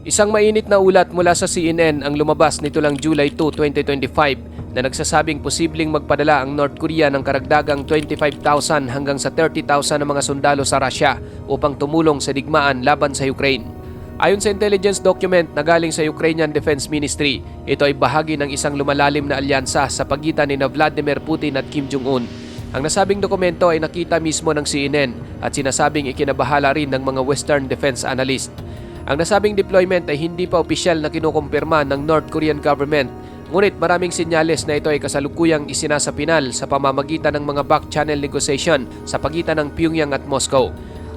Isang mainit na ulat mula sa CNN ang lumabas nito lang July 2, 2025 na nagsasabing posibleng magpadala ang North Korea ng karagdagang 25,000 hanggang sa 30,000 na mga sundalo sa Russia upang tumulong sa digmaan laban sa Ukraine. Ayon sa intelligence document na galing sa Ukrainian Defense Ministry, ito ay bahagi ng isang lumalalim na alyansa sa pagitan ni Vladimir Putin at Kim Jong-un. Ang nasabing dokumento ay nakita mismo ng CNN at sinasabing ikinabahala rin ng mga Western defense analyst. Ang nasabing deployment ay hindi pa opisyal na kinukumpirma ng North Korean government, ngunit maraming sinyales na ito ay kasalukuyang isinasapinal sa pamamagitan ng mga back-channel negotiation sa pagitan ng Pyongyang at Moscow.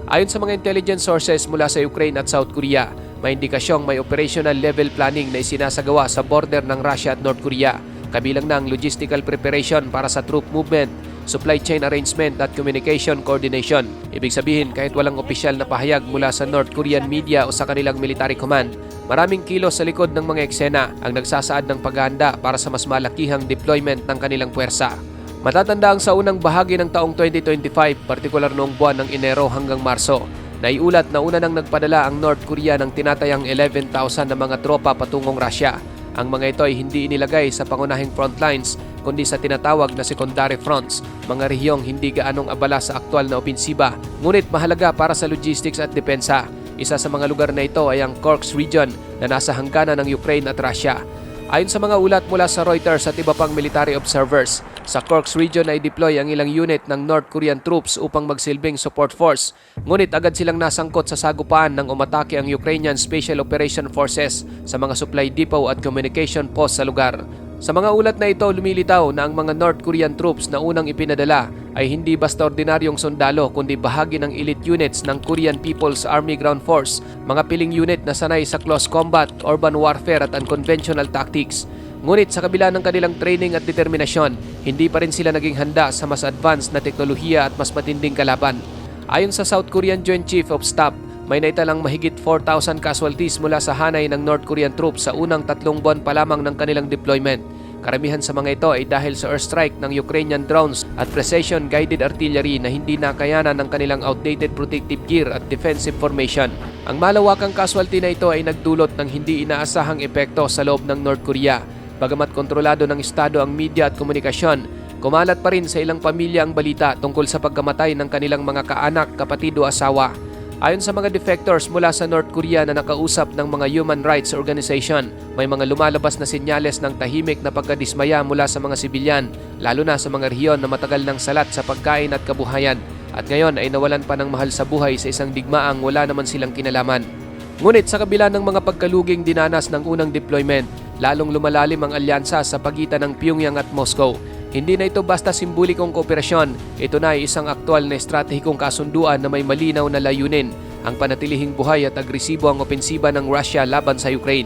Ayon sa mga intelligence sources mula sa Ukraine at South Korea, may indikasyong may operational level planning na isinasagawa sa border ng Russia at North Korea, kabilang na ang logistical preparation para sa troop movement, supply chain arrangement at communication coordination. Ibig sabihin, kahit walang opisyal na pahayag mula sa North Korean media o sa kanilang military command, maraming kilos sa likod ng mga eksena ang nagsasaad ng paghahanda para sa mas malakihang deployment ng kanilang puwersa. Matatanda ang sa unang bahagi ng taong 2025, partikular noong buwan ng Enero hanggang Marso, naiulat na una nang nagpadala ang North Korea ng tinatayang 11,000 na mga tropa patungong Russia. Ang mga ito ay hindi inilagay sa pangunahing front lines kundi sa tinatawag na secondary fronts, mga rehiyong hindi gaanong abala sa aktwal na opensiba, ngunit mahalaga para sa logistics at depensa. Isa sa mga lugar na ito ay ang Korks region na nasa hangganan ng Ukraine at Russia. Ayon sa mga ulat mula sa Reuters at iba pang military observers, sa Korks region ay deploy ang ilang unit ng North Korean troops upang magsilbing support force. Ngunit agad silang nasangkot sa sagupaan ng umatake ang Ukrainian Special Operation Forces sa mga supply depot at communication post sa lugar. Sa mga ulat na ito, lumilitaw na ang mga North Korean troops na unang ipinadala ay hindi basta ordinaryong sundalo kundi bahagi ng elite units ng Korean People's Army Ground Force, mga piling unit na sanay sa close combat, urban warfare at unconventional tactics. Ngunit sa kabila ng kanilang training at determinasyon, hindi pa rin sila naging handa sa mas advanced na teknolohiya at mas matinding kalaban. Ayon sa South Korean Joint Chief of Staff, may naitalang mahigit 4,000 casualties mula sa hanay ng North Korean troops sa unang tatlong buwan pa lamang ng kanilang deployment. Karamihan sa mga ito ay dahil sa airstrike ng Ukrainian drones at precision-guided artillery na hindi nakayanan ng kanilang outdated protective gear at defensive formation. Ang malawakang casualty na ito ay nagdulot ng hindi inaasahang epekto sa loob ng North Korea. Bagamat kontrolado ng Estado ang media at komunikasyon, kumalat pa rin sa ilang pamilya ang balita tungkol sa pagkamatay ng kanilang mga kaanak, kapatid o asawa. Ayon sa mga defectors mula sa North Korea na nakausap ng mga human rights organization, may mga lumalabas na senyales ng tahimik na pagkadismaya mula sa mga sibilyan, lalo na sa mga rehiyon na matagal ng salat sa pagkain at kabuhayan, at ngayon ay nawalan pa ng mahal sa buhay sa isang digmaang wala naman silang kinalaman. Ngunit sa kabila ng mga pagkaluging dinanas ng unang deployment, lalong lumalalim ang alyansa sa pagitan ng Pyongyang at Moscow. Hindi na ito basta simbolikong kooperasyon, ito na ay isang aktwal na estratehikong kasunduan na may malinaw na layunin, ang panatilihing buhay at agresibo ang opensiba ng Russia laban sa Ukraine.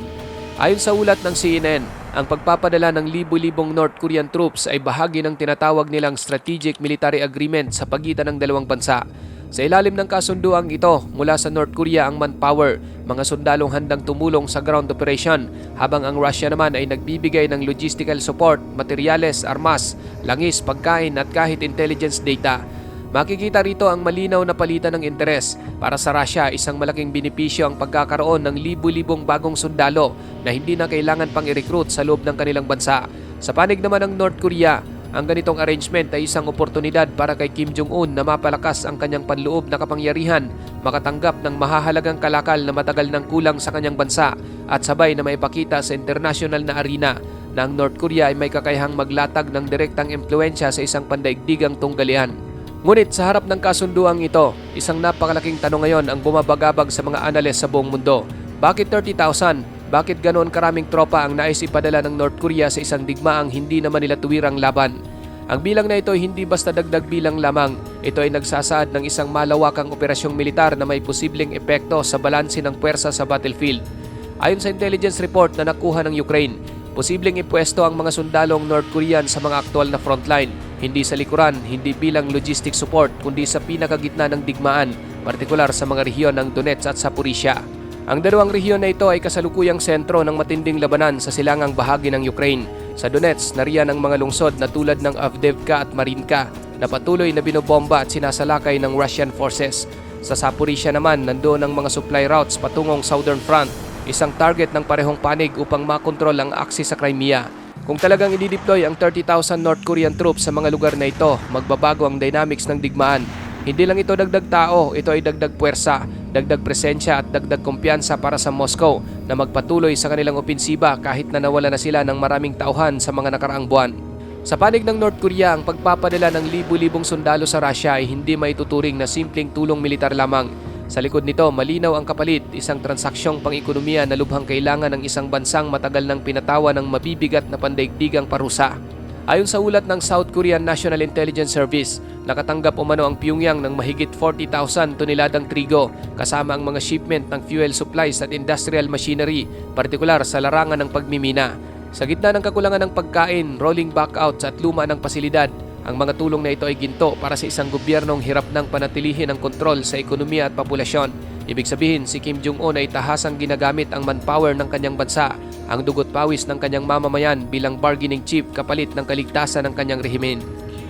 Ayon sa ulat ng CNN, ang pagpapadala ng libu-libong North Korean troops ay bahagi ng tinatawag nilang Strategic Military Agreement sa pagitan ng dalawang bansa. Sa ilalim ng kasunduang ito, mula sa North Korea ang manpower, mga sundalong handang tumulong sa ground operation, habang ang Russia naman ay nagbibigay ng logistical support, materyales, armas, langis, pagkain at kahit intelligence data. Makikita rito ang malinaw na palitan ng interes. Para sa Russia, isang malaking benepisyo ang pagkakaroon ng libu-libong bagong sundalo na hindi na kailangan pang i-recruit sa loob ng kanilang bansa. Sa panig naman ng North Korea, ang ganitong arrangement ay isang oportunidad para kay Kim Jong-un na mapalakas ang kanyang panloob na kapangyarihan, makatanggap ng mahahalagang kalakal na matagal ng kulang sa kanyang bansa at sabay na maipakita sa international na arena na ang North Korea ay may kakayahang maglatag ng direktang impluensya sa isang pandaigdigang tunggalian. Ngunit sa harap ng kasunduang ito, isang napakalaking tanong ngayon ang bumabagabag sa mga analis sa buong mundo. Bakit 30,000? Bakit ganoon karaming tropa ang nais ipadala ng North Korea sa isang digmaang hindi naman nila tuwirang laban? Ang bilang na ito ay hindi basta dagdag bilang lamang. Ito ay nagsasaad ng isang malawakang operasyong militar na may posibleng epekto sa balanse ng puwersa sa battlefield. Ayon sa intelligence report na nakuha ng Ukraine, posibleng ipwesto ang mga sundalong North Korean sa mga aktual na frontline, hindi sa likuran, hindi bilang logistic support, kundi sa pinakagitna ng digmaan, partikular sa mga rehiyon ng Donetsk at Zaporizhia. Ang dalawang rehiyon na ito ay kasalukuyang sentro ng matinding labanan sa silangang bahagi ng Ukraine. Sa Donetsk, nariyan ang mga lungsod na tulad ng Avdevka at Marinka na patuloy na binobomba at sinasalakay ng Russian forces. Sa Zaporizhia naman, nandoon ang mga supply routes patungong Southern Front. isang target ng parehong panig upang makontrol ang aksis sa Crimea. Kung talagang i-deploy ang 30,000 North Korean troops sa mga lugar na ito, magbabago ang dynamics ng digmaan. Hindi lang ito dagdag tao, ito ay dagdag puwersa, dagdag presensya at dagdag kumpiyansa para sa Moscow na magpatuloy sa kanilang opensiba kahit na nawala na sila ng maraming tauhan sa mga nakaraang buwan. Sa panig ng North Korea, ang pagpapadala ng libu-libong sundalo sa Russia ay hindi maituturing na simpleng tulong militar lamang. Sa likod nito, malinaw ang kapalit, isang transaksyong pang-ekonomiya na lubhang kailangan ng isang bansang matagal ng pinatawa ng mabibigat na pandaigdigang parusa. Ayon sa ulat ng South Korean National Intelligence Service, nakatanggap umano ang Pyongyang ng mahigit 40,000 toneladang trigo kasama ang mga shipment ng fuel supplies at industrial machinery, partikular sa larangan ng pagmimina. Sa gitna ng kakulangan ng pagkain, rolling backouts at luma ng pasilidad, ang mga tulong na ito ay ginto para sa isang gobyernong hirap ng panatilihin ang kontrol sa ekonomiya at populasyon. Ibig sabihin, si Kim Jong-un ay tahasang ginagamit ang manpower ng kanyang bansa, ang dugot pawis ng kanyang mamamayan bilang bargaining chip kapalit ng kaligtasan ng kanyang rehimen.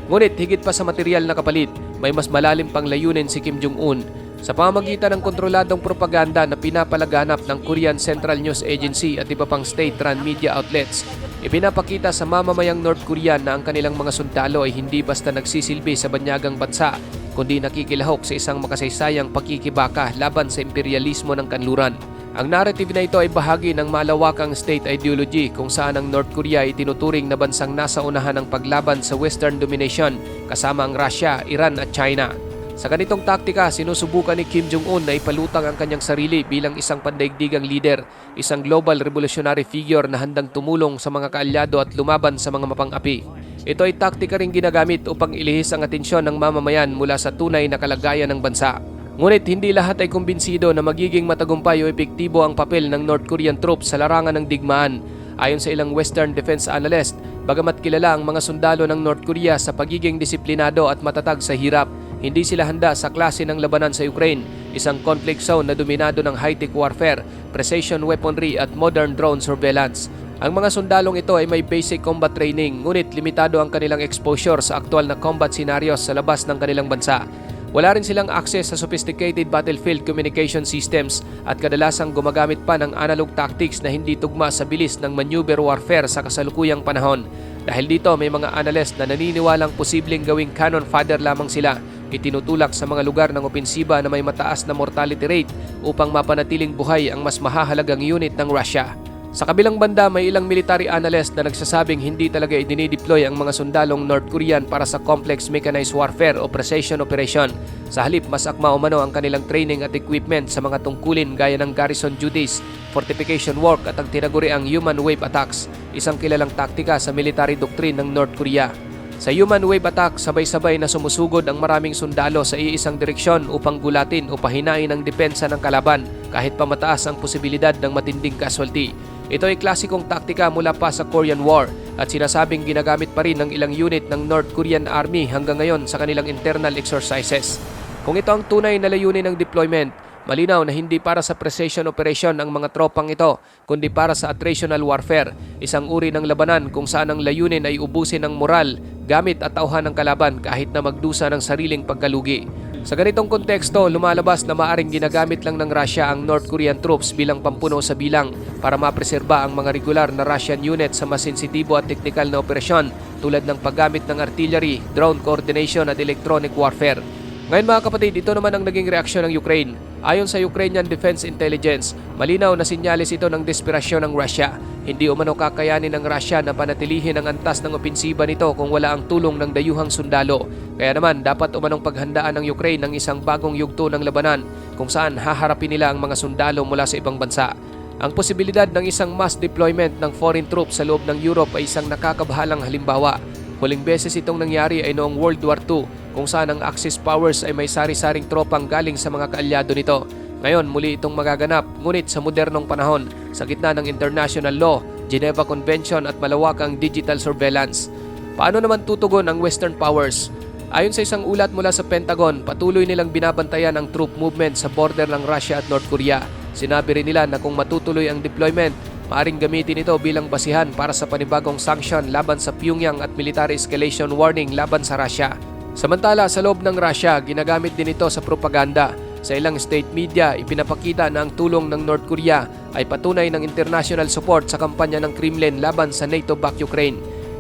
Ngunit higit pa sa material na kapalit, may mas malalim pang layunin si Kim Jong-un sa pamamagitan ng kontroladong propaganda na pinapalaganap ng Korean Central News Agency at iba pang state-run media outlets, ipinapakita sa mamamayang North Korean na ang kanilang mga sundalo ay hindi basta nagsisilbi sa banyagang bansa, kundi nakikilahok sa isang makasaysayang pakikibaka laban sa imperialismo ng kanluran. Ang narrative na ito ay bahagi ng malawakang state ideology kung saan ang North Korea ay tinuturing na bansang nasa unahan ng paglaban sa Western domination kasama ang Russia, Iran at China. Sa ganitong taktika, sinusubukan ni Kim Jong-un na ipalutang ang kanyang sarili bilang isang pandaigdigang leader, isang global revolutionary figure na handang tumulong sa mga kaalyado at lumaban sa mga mapang-api. Ito ay taktika ring ginagamit upang ilihis ang atensyon ng mamamayan mula sa tunay na kalagayan ng bansa. Ngunit hindi lahat ay kumbinsido na magiging matagumpay o epektibo ang papel ng North Korean troops sa larangan ng digmaan. Ayon sa ilang Western defense analyst, bagamat kilala ang mga sundalo ng North Korea sa pagiging disiplinado at matatag sa hirap, hindi sila handa sa klase ng labanan sa Ukraine, isang conflict zone na dominado ng high-tech warfare, precision weaponry at modern drone surveillance. Ang mga sundalong ito ay may basic combat training ngunit limitado ang kanilang exposure sa aktual na combat scenarios sa labas ng kanilang bansa. Wala rin silang access sa sophisticated battlefield communication systems at kadalasang gumagamit pa ng analog tactics na hindi tugma sa bilis ng maneuver warfare sa kasalukuyang panahon. Dahil dito may mga analyst na naniniwalang posibleng gawing cannon fodder lamang sila itinutulak sa mga lugar ng opensiba na may mataas na mortality rate upang mapanatiling buhay ang mas mahahalagang unit ng Russia. Sa kabilang banda, may ilang military analyst na nagsasabing hindi talaga idinideploy ang mga sundalong North Korean para sa complex mechanized warfare o precision operation. Sa halip, mas akma umano ang kanilang training at equipment sa mga tungkulin gaya ng garrison duties, fortification work at ang tinaguriang human wave attacks, isang kilalang taktika sa military doctrine ng North Korea. Sa human wave attack, sabay-sabay na sumusugod ang maraming sundalo sa iisang direksyon upang gulatin o pahinain ang depensa ng kalaban kahit pa mataas ang posibilidad ng matinding casualty. Ito ay klasikong taktika mula pa sa Korean War at sinasabing ginagamit pa rin ng ilang unit ng North Korean Army hanggang ngayon sa kanilang internal exercises. Kung ito ang tunay na layunin ng deployment, malinaw na hindi para sa precision operation ang mga tropang ito, kundi para sa attritional warfare, isang uri ng labanan kung saan ang layunin ay ubusin ng moral, gamit at tauhan ng kalaban kahit na magdusa ng sariling pagkalugi. Sa ganitong konteksto, lumalabas na maaring ginagamit lang ng Russia ang North Korean troops bilang pampuno sa bilang para mapreserba ang mga regular na Russian unit sa mas sensitibo at teknikal na operasyon tulad ng paggamit ng artillery, drone coordination at electronic warfare. Ngayon mga kapatid, ito naman ang naging reaksyon ng Ukraine. Ayon sa Ukrainian Defense Intelligence, malinaw na sinyalis ito ng desperasyon ng Russia. Hindi umano kakayanin ng Russia na panatilihin ang antas ng opensiba nito kung wala ang tulong ng dayuhang sundalo. Kaya naman, dapat umanong paghandaan ng Ukraine ng isang bagong yugto ng labanan kung saan haharapin nila ang mga sundalo mula sa ibang bansa. Ang posibilidad ng isang mass deployment ng foreign troops sa loob ng Europe ay isang nakakabahalang halimbawa. Huling beses itong nangyari ay noong World War II kung saan ang Axis powers ay may sari-saring tropang galing sa mga kaalyado nito. Ngayon, muli itong magaganap, ngunit sa modernong panahon, sa gitna ng international law, Geneva Convention at malawakang digital surveillance. Paano naman tutugon ang Western powers? Ayon sa isang ulat mula sa Pentagon, patuloy nilang binabantayan ang troop movement sa border ng Russia at North Korea. Sinabi rin nila na kung matutuloy ang deployment, maaring gamitin ito bilang basihan para sa panibagong sanction laban sa Pyongyang at military escalation warning laban sa Russia. Samantala, sa loob ng Russia, ginagamit din ito sa propaganda. Sa ilang state media, ipinapakita na ang tulong ng North Korea ay patunay ng international support sa kampanya ng Kremlin laban sa NATO-backed Ukraine.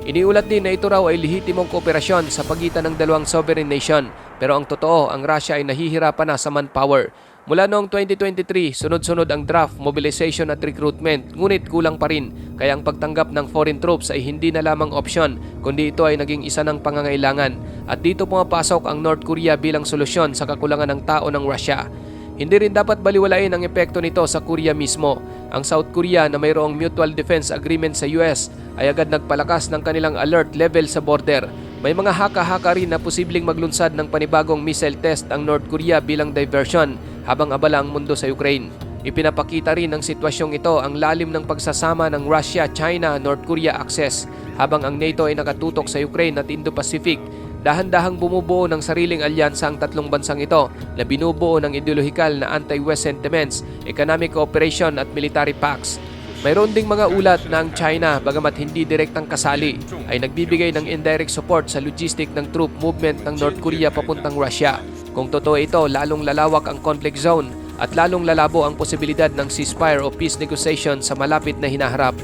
Iniulat din na ito raw ay lehitimong kooperasyon sa pagitan ng dalawang sovereign nation pero ang totoo, ang Russia ay nahihirapan na sa manpower. Mula noong 2023, sunod-sunod ang draft, mobilization at recruitment, ngunit kulang pa rin. Kaya ang pagtanggap ng foreign troops ay hindi na lamang opsyon, kundi ito ay naging isa ng pangangailangan. At dito pumapasok ang North Korea bilang solusyon sa kakulangan ng tao ng Russia. Hindi rin dapat baliwalain ang epekto nito sa Korea mismo. Ang South Korea na mayroong mutual defense agreement sa US ay agad nagpalakas ng kanilang alert level sa border. May mga haka-haka rin na posibleng maglunsad ng panibagong missile test ang North Korea bilang diversion habang abala ang mundo sa Ukraine. Ipinapakita rin ng sitwasyong ito ang lalim ng pagsasama ng Russia, China, North Korea access habang ang NATO ay nakatutok sa Ukraine at Indo-Pacific dahan-dahang bumubuo ng sariling alyansa ang tatlong bansang ito na binubuo ng ideolohikal na anti-West sentiments, economic cooperation at military pacts. Mayroon ding mga ulat na China, bagamat hindi direktang kasali, ay nagbibigay ng indirect support sa logistic ng troop movement ng North Korea papuntang Russia. Kung totoo ito, lalong lalawak ang conflict zone at lalong lalabo ang posibilidad ng ceasefire o peace negotiation sa malapit na hinaharap.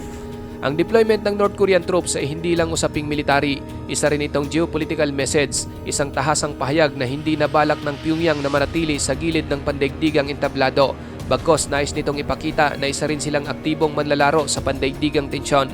Ang deployment ng North Korean troops ay hindi lang usaping military, isa rin itong geopolitical message, isang tahasang pahayag na hindi nabalak ng Pyongyang na manatili sa gilid ng pandaigdigang entablado, bagkos nais nitong ipakita na isa rin silang aktibong manlalaro sa pandaigdigang tensyon.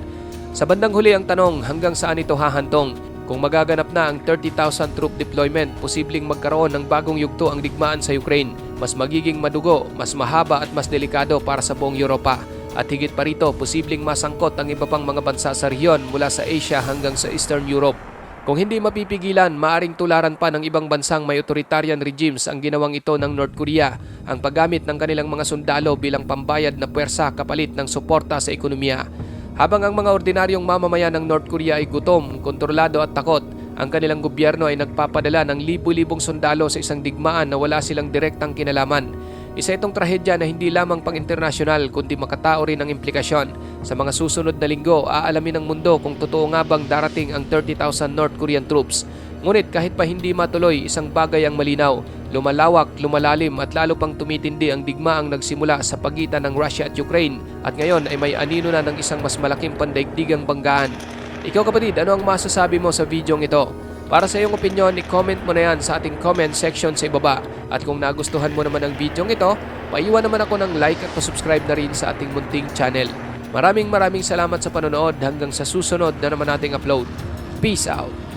Sa bandang huli ang tanong hanggang saan ito hahantong, kung magaganap na ang 30,000 troop deployment, posibleng magkaroon ng bagong yugto ang digmaan sa Ukraine, mas magiging madugo, mas mahaba at mas delikado para sa buong Europa. At higit pa rito, posibleng masangkot ang iba pang mga bansa sa rehiyon mula sa Asia hanggang sa Eastern Europe. Kung hindi mapipigilan, maaring tularan pa ng ibang bansang may authoritarian regimes ang ginawang ito ng North Korea, ang paggamit ng kanilang mga sundalo bilang pambayad na puwersa kapalit ng suporta sa ekonomiya. Habang ang mga ordinaryong mamamayan ng North Korea ay gutom, kontrolado at takot, ang kanilang gobyerno ay nagpapadala ng libu-libong sundalo sa isang digmaan na wala silang direktang kinalaman. Isa itong trahedya na hindi lamang pang internasyonal kundi makatao rin ang implikasyon. Sa mga susunod na linggo, aalamin ng mundo kung totoo nga bang darating ang 30,000 North Korean troops. Ngunit kahit pa hindi matuloy, isang bagay ang malinaw. Lumalawak, lumalalim at lalo pang tumitindi ang digmaang nagsimula sa pagitan ng Russia at Ukraine at ngayon ay may anino na ng isang mas malaking pandaigdigang banggaan. Ikaw kapatid, ano ang masasabi mo sa videong ito? Para sa iyong opinion, i-comment mo na yan sa ating comment section sa ibaba. At kung nagustuhan mo naman ang videong ito, paiwan naman ako ng like at subscribe na rin sa ating munting channel. Maraming maraming salamat sa panonood hanggang sa susunod na naman nating upload. Peace out!